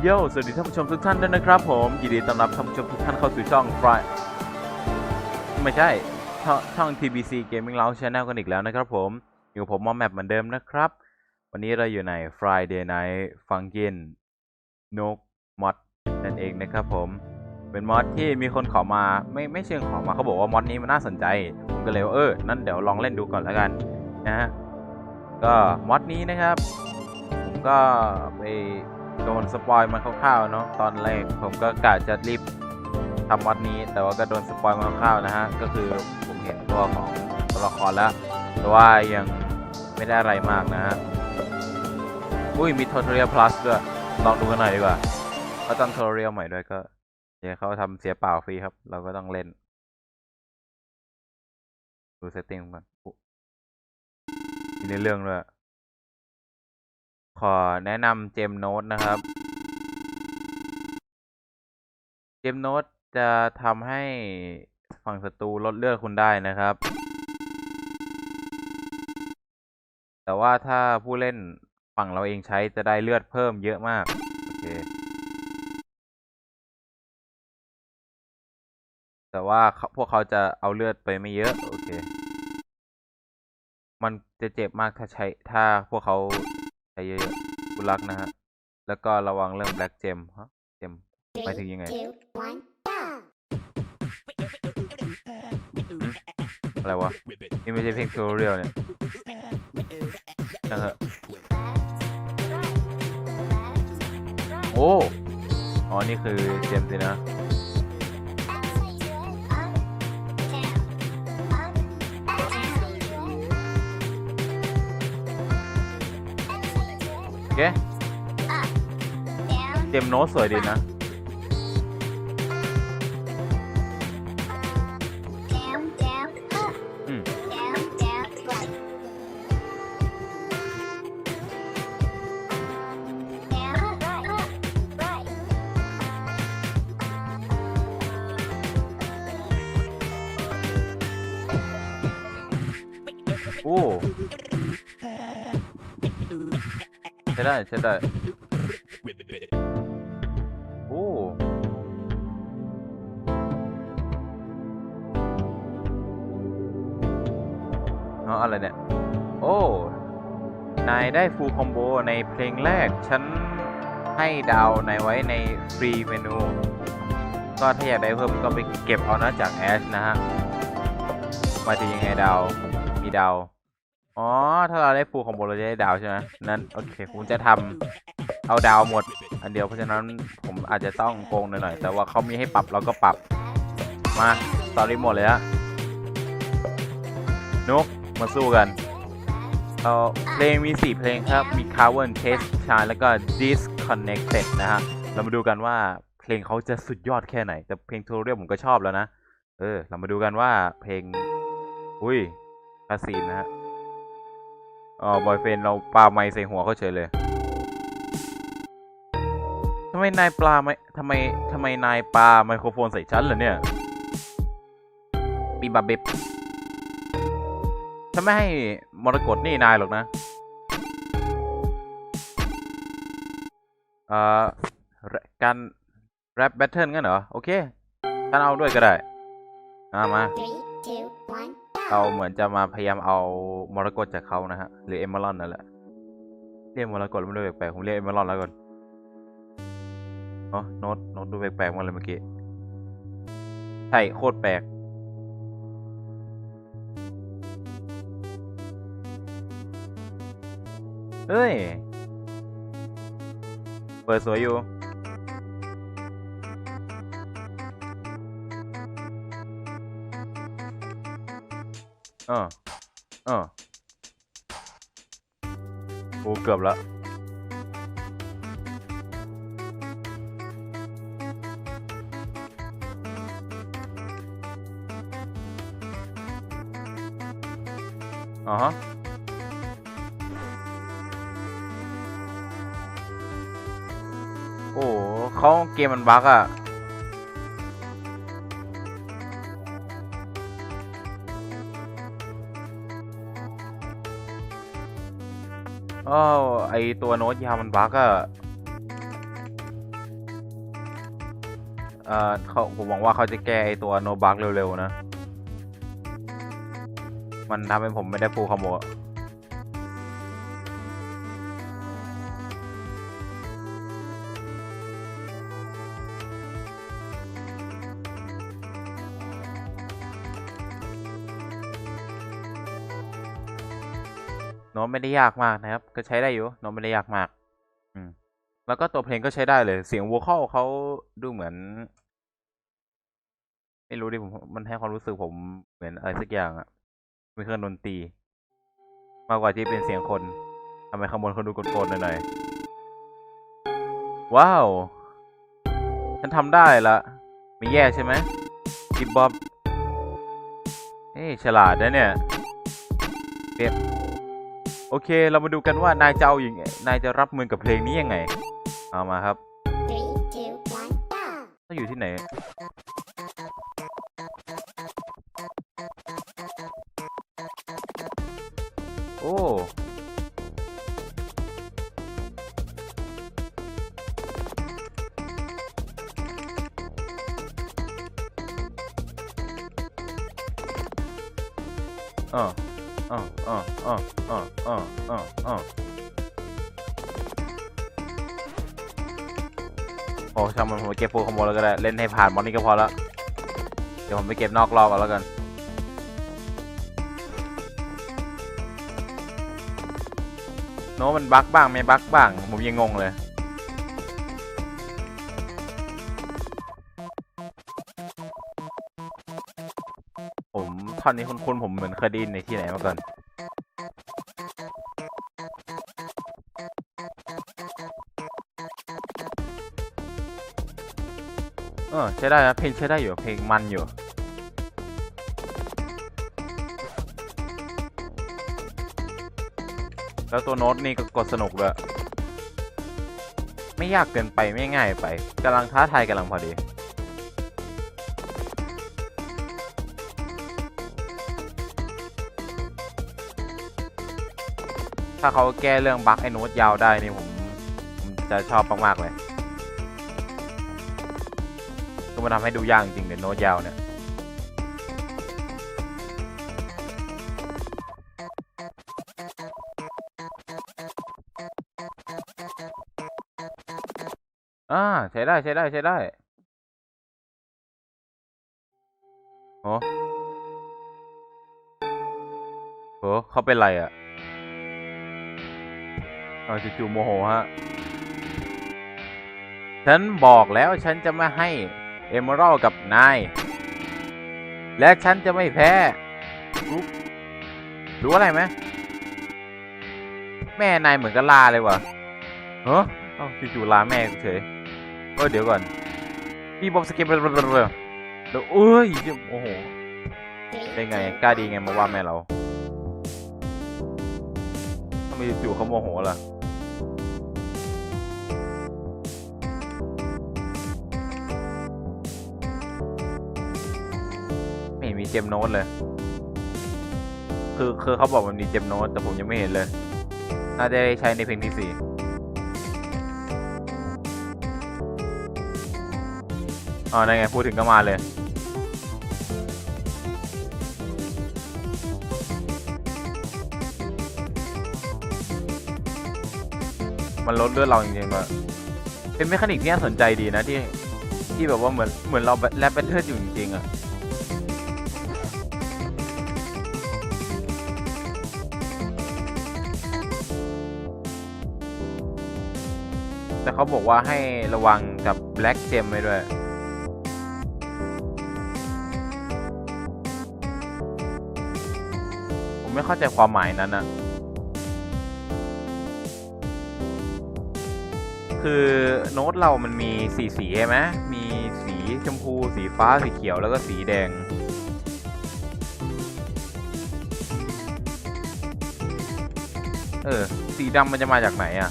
โยสวัสดีท่านผู้ชมทุกท่านด้วยนะครับผมยินดีต้อนรับท่านผู้ชมทุกท่านเข้าสู่ช่อง Fry ไม่ใช่ช่องช่อง TBC Gaming Lounge Channel กันอีกแล้วนะครับผม อยู่ผมมอมแมปเหมือนเดิมนะครับ วันนี้เราอยู่ใน Friday Night Funkin' No Mod นั่นเองนะครับผม เป็นมอดที่มีคนขอมาไม่ไม่เชิงขอมาเขาบอกว่ามอดนี้มันน่าสนใจ ผมก็เลยเออนั่นเดี๋ยวลองเล่นดูก่อนแล้วกันนะฮะก็มอดนี้นะครับ ผมก็ไป โดนสปอยมาคร่าวๆเนาะตอนแรกผมก็กะจะรีบทำมอดนี้ แต่ว่าก็โดนสปอยมาคร่าวๆนะฮะก็คือผมเห็นตัวของตัวละครแล้ว แต่ว่ายังไม่ได้อะไรมากนะฮะอุ้ยมี Tutorial Plus ด้วย ลองดูกันหน่อยดีกว่าเขาตั้ง Tutorial ใหม่ด้วยก็เดี๋ยวเขาทำเสียเปล่าฟรีครับ เราก็ต้องเล่น ดูเซตติ้งก่อนมีในเรื่องด้วย ขอแนะนำเจมโน้ตนะครับ เจมโน้ตจะทำให้ฝั่งศัตรูลดเลือดคุณได้นะครับ แต่ว่าถ้าผู้เล่นฝั่งเราเองใช้จะได้เลือดเพิ่มเยอะมาก โอเค แต่ว่าเขาพวกเขาจะเอาเลือดไปไม่เยอะ โอเค มันจะเจ็บมากถ้าใช้ถ้าพวกเขา ใช้เยอะๆกุลักนะฮะ แล้วก็ระวังเรื่องแบล็กเจมฮะเจมหมายถึงยังไง two, one, go! อะไรวะ นี่ไม่ใช่เพลงโชว์เรียลเนี่ยนะฮะโอ้ อ๋อ นี่คือเจมสินะ โอเคเจมโน้ตสวยดีนะ ช่ได้ใช่ได้โอ้เอาอะไรเนี่ย โอ้ นายได้ฟูลคอมโบในเพลงแรก ฉันให้ดาวนายไว้ในฟรีเมนู ก็ถ้าอยากได้เพิ่มก็ไปเก็บเอานะจากแอชนะฮะมาถึงยังไงดาว มีดาว อ๋อ ถ้าเราได้ฟูลคอมโบเราจะได้ดาวใช่ไหมนั้นโอเคผมจะทำเอาดาวหมด อันเดียวเพราะฉะนั้นผมอาจจะต้องโกงหน่อยๆแต่ว่าเขามีให้ปรับเราก็ปรับ มาสตอรี่หมดเลยฮะนุกมาสู้กันเออเพลงมี 4 เพลงครับ มี Cover Test Shine แล้วก็ Disconnected นะฮะ เรามาดูกันว่าเพลงเขาจะสุดยอดแค่ไหน แต่เพลง Tutorial ผมก็ชอบแล้วนะ เออ เรามาดูกันว่าเพลง อุ้ยคาซีนนะฮะ อ๋อบอยเฟนเราปาไม้ใส่หัวเขาเฉยเลยทำไมนายปลาไม่ทำไมทำไมนายปลาไมโครโฟนใส่ฉันเหรอเนี่ยปีบาเบบฉันไม่ให้มรกตนี่นายหรอกนะ เอ่อ การแรปแบทเทิลงั้นเหรอ โอเคฉันเอาด้วยก็ได้มามา Three, เราเหมือนจะมาพยายามเอามรกตจากเขานะฮะ หรือเอมเมอรอนนั่นแหละ เรียกมรกตมันดูแปลกๆผมเรียกเอมเมอรอนแล้วกันเนาะโน้ตโน้ตดูแปลกๆมาเลยเมื่อกี้ ใช่โคตรแปลกเฮ้ย เปิดสวยอยู่ เออเออโอ้เกือบละอ๋อฮะโอ้เขาเกมมันบั๊กอะ อ๋อไอตัวโน้ตยาวมันบั๊กอะเอ่อเขาผมหวังว่าเขาจะแก้ไอตัวโน้ตบักเร็วๆนะ มันทำให้ผมไม่ได้ฟูลคอมโบ น้ตไม่ได้ยากมากนะครับ ก็ใช้ได้อยู่โน้ตไม่ได้ยากมาก อืม แล้วก็ตัวเพลงก็ใช้ได้เลย เสียงว o ค a ลเขาดูเหมือน ไม่รู้ดิผมมันให้ความรู้สึกผมเหมือนอะไรสักอย่างอะมีเครื่องดนตรี มากกว่าที่เป็นเสียงคนทำไมข้างบนเขาดูโกนๆหน่อยๆว้าว ฉันทำได้ละไม่แย่ใช่ไหมกิบบอบเฮ้ยฉลาดนะเนี่ยเก็บ โอเค เรามาดูกันว่านายจะเอาอย่างนายจะรับมือกับเพลงนี้ยังไง เอามาครับต้องอยู่ที่ไหน โอ้เออ ออเออเออเออเออเออเออโอ้ช่างมันผมไปเก็บโปรขโมยแล้วก็ได้ เล่นให้ผ่านบอลนี้ก็พอแล้ว เดี๋ยวผมไปเก็บนอกรอบเอาแล้วกัน โน้มันบั๊กบ้างไม่บั๊กบ้าง ผมยังงงเลย ผมท่อนนี้คุ้นๆผมเหมือนเคยได้ยินในที่ไหนมาก่อนเออใช้ได้นะเพลงใช้ได้อยู่เพลงมันอยู่แล้วตัวโน้ตนี่ก็กดสนุกเลยไม่ยากเกินไปไม่ง่ายไปกำลังท้าทายกำลังพอดี ถ้าเขาแก้เรื่องบั๊กไอ้โน้ตยาวได้นี่ผมผมจะชอบมากๆเลยก็มาทำให้ดูยากจริงๆเดี๋ยวโน้ตยาวเนี่ยอ่าใช้ได้ใช้ได้ใช้ได้โอ้โหเขาเป็นไรอะ่ะ เอาจู่ๆโมโหฮะ ฉันบอกแล้วฉันจะไม่ให้เอเมอรัลกับนาย และฉันจะไม่แพ้รู้รู้อะไรไหมแม่นายเหมือนกับลาเลยวะเฮ้อเอาจู่ๆลาแม่เฉยเออเดี๋ยวก่อนพี่บอบสเก็ตเบลเดี๋ยวเอ้ยโอ้โห Three, ได้ไงกล้าดีไงมาว่าแม่เราทำไมจู่ๆเขาโมโหล่ะ เจมโน้ตเลย คือคือเขาบอกมันมีเจมโน้ตแต่ผมยังไม่เห็นเลย น่าจะใช้ในเพลงที่สี่อ๋อนั่นไงพูดถึงก็มาเลย มันลดเลือดเราจริงๆว่าเป็นเมคานิกที่น่าสนใจดีนะที่ที่แบบว่าเหมือนเหมือนเราแรปแบทเทิลอยู่จริงๆอะ แต่เขาบอกว่าให้ระวังกับแบล็กเจมไว้ด้วย ผมไม่เข้าใจความหมายนั้นอะคือโน้ตเรามันมีสีสีใช่ไหมมีสีชมพู สีฟ้า สีเขียว แล้วก็สีแดง เออ สีดำมันจะมาจากไหนอะ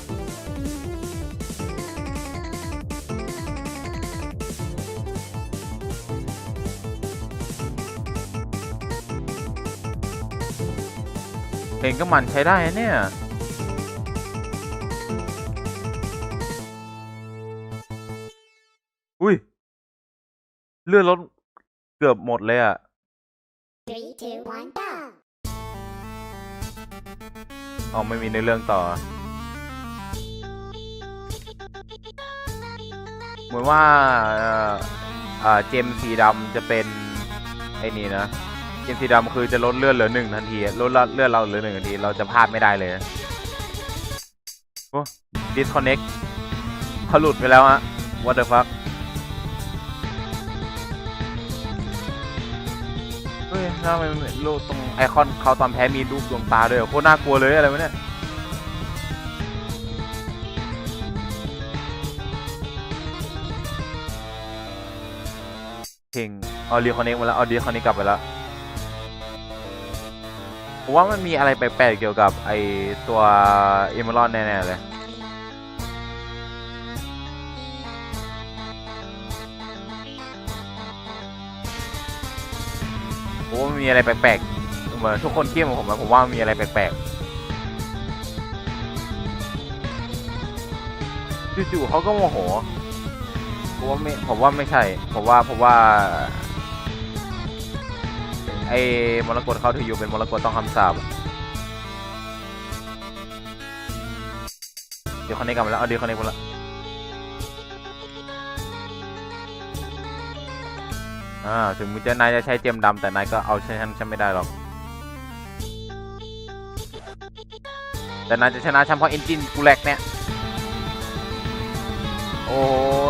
เพลงก็มันใช้ได้เนี่ยอุ้ย เลื่อนรถเกือบหมดเลยอะ Three, two, one, go. อ๋อไม่มีในเรื่องต่อ เหมือนว่าเอ่ออ่าเจมส์สีดำจะเป็น ไอ้นี่นะ เจมสีดำคือจะลดเลือดเหลือหนึ่งทันทีลดเลือดเราเหลือหนึ่งทันที เราจะพลาดไม่ได้เลยโอ้ disconnect เขาหลุดไปแล้วฮะ what the fuck เฮ้ยทำไมรูปตรงไอคอนเขาตอนแพ้มีรูปดวงตาด้วยโคตรน่ากลัวเลยอะไรวะเนี่ยเพลงเอารีคอนเนคมาแล้วเอาดีคอนเนคกลับไปแล้ว ผมว่ามันมีอะไรแปลกๆเกี่ยวกับไอตัวเอม r รอนแน่ๆเลยผมว่ามีอะไรแปลกๆเหมือนทุกคนเที่ยมผมอะผมว่ามีอะไรแปลกๆจู่ๆเขาก็โมโหผมว่าไม่ผมว่าไม่ใช่ผมว่าผมว่า ไอ้มรกตเขาถืออยู่เป็นมรกตต้องคำสาปเดี๋ยวคอนเนคกลับมาแล้วเอาเดี๋ยวคอนเนคมาแล้วอ่าถึงมึงจะนายจะใช้เจมดำแต่นายก็เอาฉันฉันไม่ได้หรอก แต่นายจะชนะฉันเพราะเอนจินกูแหลกเนี่ย โอ้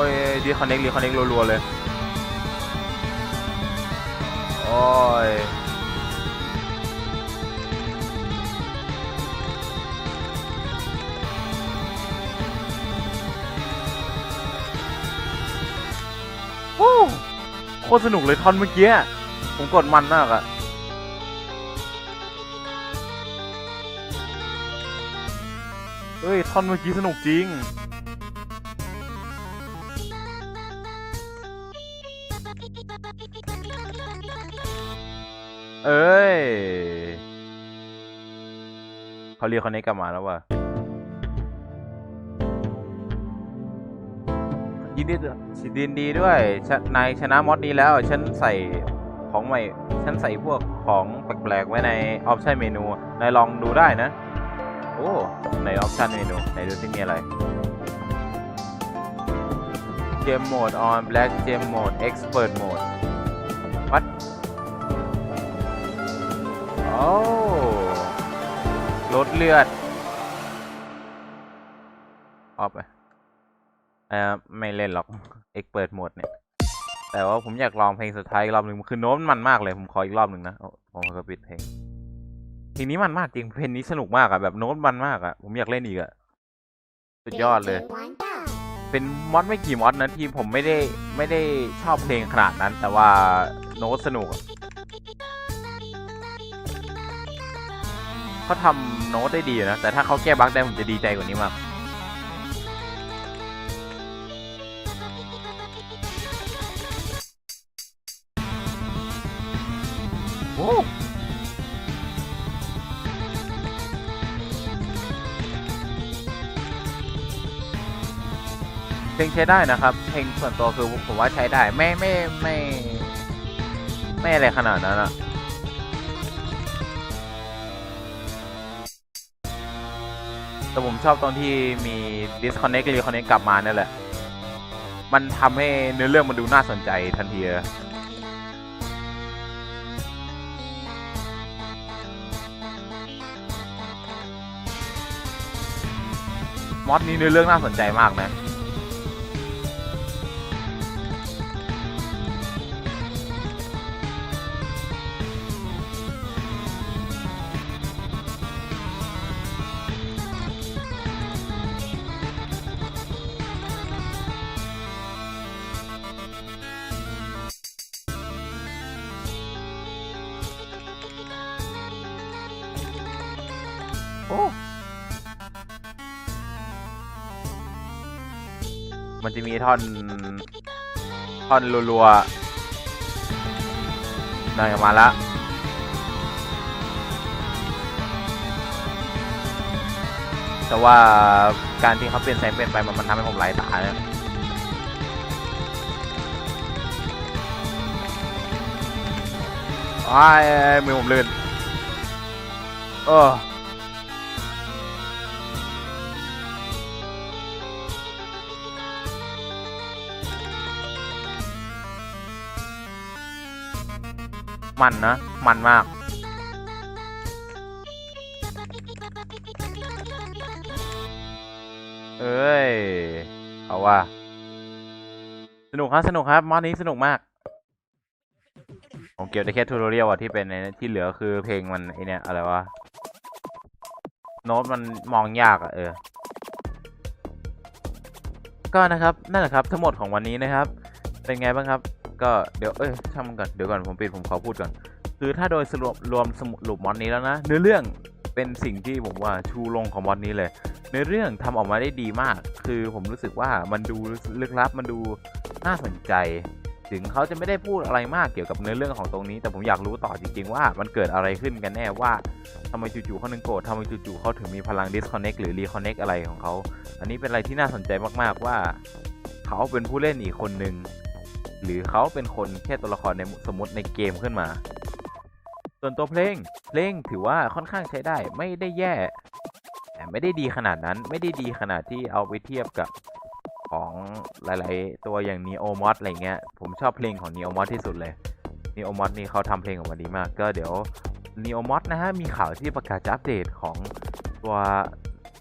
ยดีคอนเน็กดีคอนเนกรัวๆเลย อยโคตรสนุกเลยท่อนเมื่อกี้ ผมกดมันมากอะเฮ้ย ท่อนเมื่อกี้สนุกจริง เอ้ยเขาเรียกคนนี้กลับมาแล้วว่ะยินดียินดีด้วยชะนายชนะมอดนี้แล้ว ฉันใส่ของใหม่ ฉันใส่พวกของแปลกๆไว้ในออปชั่นเมนู นายลองดูได้นะ โอ้ ในออปชั่นเมนูไหนดูสิมีอะไรเกมโหมด on black เกมโหมด expert mode what อ้ลดเลือดออฟไปเออไม่เล่นหรอก เอ็กเปิดโหมดเนี่ย แต่ว่าผมอยากลองเพลงสุดท้ายอีกรอบหนึ่งคือโน้ตมันมากเลย ผมขออีกรอบหนึ่งนะโอ้ผมก็ปิดเพลงเพลงนี้มันมากจริง เพลงนี้สนุกมากอะแบบโน้ตมันมากอะผมอยากเล่นอีกอะสุดยอดเลย เป็นมอดไม่กี่มอดนะที่ผมไม่ได้ไม่ได้ชอบเพลงขนาดนั้น แต่ว่าโน้ตสนุก เขาทำโน้ตได้ดีนะ แต่ถ้าเขาแก้บั๊กได้ผมจะดีใจกว่านี้มากโอ้เพลงใช้ได้นะครับ เพลงส่วนตัวคือผมว่าใช้ได้ ไม่ไม่ไม่ ไม่อะไรขนาดนั้นอะ แต่ผมชอบตอนที่มี disconnect reconnect กลับมานั่นแหละ มันทำให้เนื้อเรื่องมันดูน่าสนใจทันทีมอดนี้เนื้อเรื่องน่าสนใจมากนะ อ้ มันจะมีท่อน ท่อนรัวๆนั่นออกมาละแต่ว่าการที่เขาเปลี่ยนแสงเปลี่ยนไปมันมันทำให้ผมไหลตาเนี่ยอ้ายเอ้ยมือผมลื่นเออ มันนะ มันมาก เอ้ย เอาว่า สนุกครับสนุกครับมอดนี้สนุกมาก ผมเก็บได้แค่ทูตอเรียลอะที่เป็นในที่เหลือคือเพลงมันไอเนี่ยอะไรวะ โน้ตมันมองยากอะเออ ก็นะครับ นั่นแหละครับ ทั้งหมดของวันนี้นะครับ เป็นไงบ้างครับ ก็เดี๋ยวเอ้ยช่างมันก่อนเดี๋ยวก่อนผมปิดผมขอพูดก่อนคือถ้าโดยสรุปรวมสรุปมอดนี้แล้วนะเนื้อเรื่องเป็นสิ่งที่ผมว่าชูลงของมอดนี้เลยเนื้อเรื่องทำออกมาได้ดีมาก คือผมรู้สึกว่ามันดูลึกลับมันดูน่าสนใจ ถึงเขาจะไม่ได้พูดอะไรมากเกี่ยวกับเนื้อเรื่องของตรงนี้ แต่ผมอยากรู้ต่อจริง ๆ ว่ามันเกิดอะไรขึ้นกันแน่ว่าทำไมจู่ๆเขาถึงโกรธทำไมจู่ๆเขาถึงมีพลัง disconnect หรือ reconnect อะไรของเขา อันนี้เป็นอะไรที่น่าสนใจมากๆว่า เขาเป็นผู้เล่นอีกคนหนึ่ง หรือเขาเป็นคนแค่ตัวละครในสมมติในเกมขึ้นมา ส่วนตัวเพลง เพลงถือว่าค่อนข้างใช้ได้ไม่ได้แย่แต่ไม่ได้ดีขนาดนั้นไม่ได้ดีขนาดที่เอาไปเทียบกับของหลาย ๆ ตัวอย่าง Neo Mod อะไรเงี้ย ผมชอบเพลงของ Neo Mod ที่สุดเลย Neo Mod นี่เขาทำเพลงออกมาดีมาก ก็เดี๋ยว Neo Mod นะฮะ มีข่าวที่ประกาศจะอัปเดตของตัว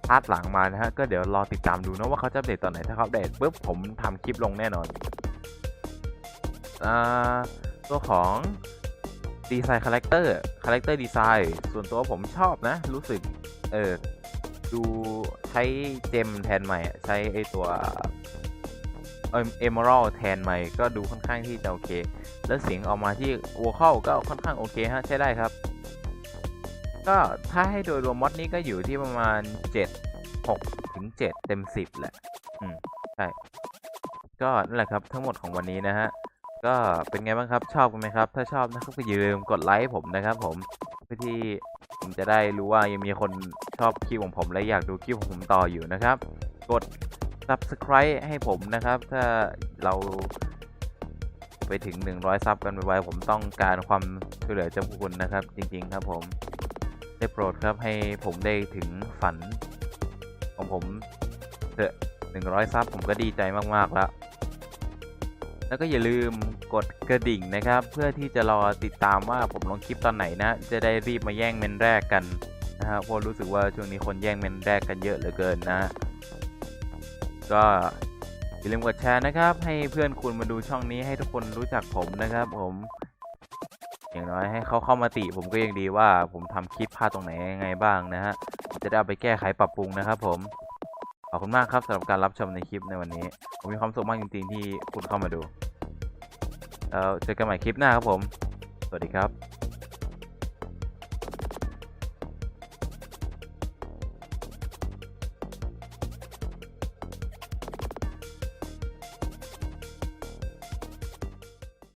พาร์ทหลังมานะฮะ ก็เดี๋ยวรอติดตามดูนะว่าเขาจะอัปเดตตอนไหน ถ้าเขาอัปเดตปุ๊บผมทำคลิปลงแน่นอน ตัวของดีไซน์คาแรคเตอร์คาแรคเตอร์ดีไซน์ส่วนตัวผมชอบนะ รู้สึก เออดูใช้เจมแทนใหม่ ใช้ไอตัวเอเอมอรัลแทนใหม่ก็ดูค่อนข้างที่จะโอเค แล้วเสียงออกมาที่วัวเข้าก็ค่อนข้างโอเคฮะ ใช้ได้ครับ ก็ถ้าให้โดยรวมมอดนี้ก็อยู่ที่ประมาณ 7 6 ถึง 7 เต็ม 10 แหละ อืม ใช่ ก็นั่นแหละครับทั้งหมดของวันนี้นะฮะ ก็เป็นไงบ้างครับชอบกันไหมครับ ถ้าชอบนะครับก็อย่าลืมกดไลค์ผมนะครับ ผมเพื่อที่ผมจะได้รู้ว่ายังมีคนชอบคลิปของผมและอยากดูคลิปของผมต่ออยู่นะครับ กด subscribe ให้ผมนะครับ ถ้าเราไปถึง 100 ซับกันไวๆผมต้องการความช่วยเหลือจาพวกคุณนะครับ จริง ๆ ครับผมได้โปรดครับให้ผมได้ถึงฝันของผมเถอะ100 ซับผมก็ดีใจมากๆแล้ว แล้วก็อย่าลืมกดกระดิ่งนะครับ เพื่อที่จะรอติดตามว่าผมลงคลิปตอนไหนนะ จะได้รีบมาแย่งเมนแรกกันนะฮะเพราะรู้สึกว่าช่วงนี้คนแย่งเมนแรกกันเยอะเหลือเกินนะ ก็อย่าลืมกดแชร์นะครับ ให้เพื่อนคุณมาดูช่องนี้ให้ทุกคนรู้จักผมนะครับ ผมอย่างน้อยให้เขาเข้ามาติผมก็ยังดีว่าผมทำคลิปพลาดตรงไหนยังไงบ้างนะฮะจะได้เอาไปแก้ไขปรับปรุงนะครับผม ขอบคุณมากครับสำหรับการรับชมในคลิปในวันนี้ ผมมีความสุขมากจริงๆที่คุณเข้ามาดูแล้วเจอกันใหม่คลิปหน้าครับผม สวัสดีครับ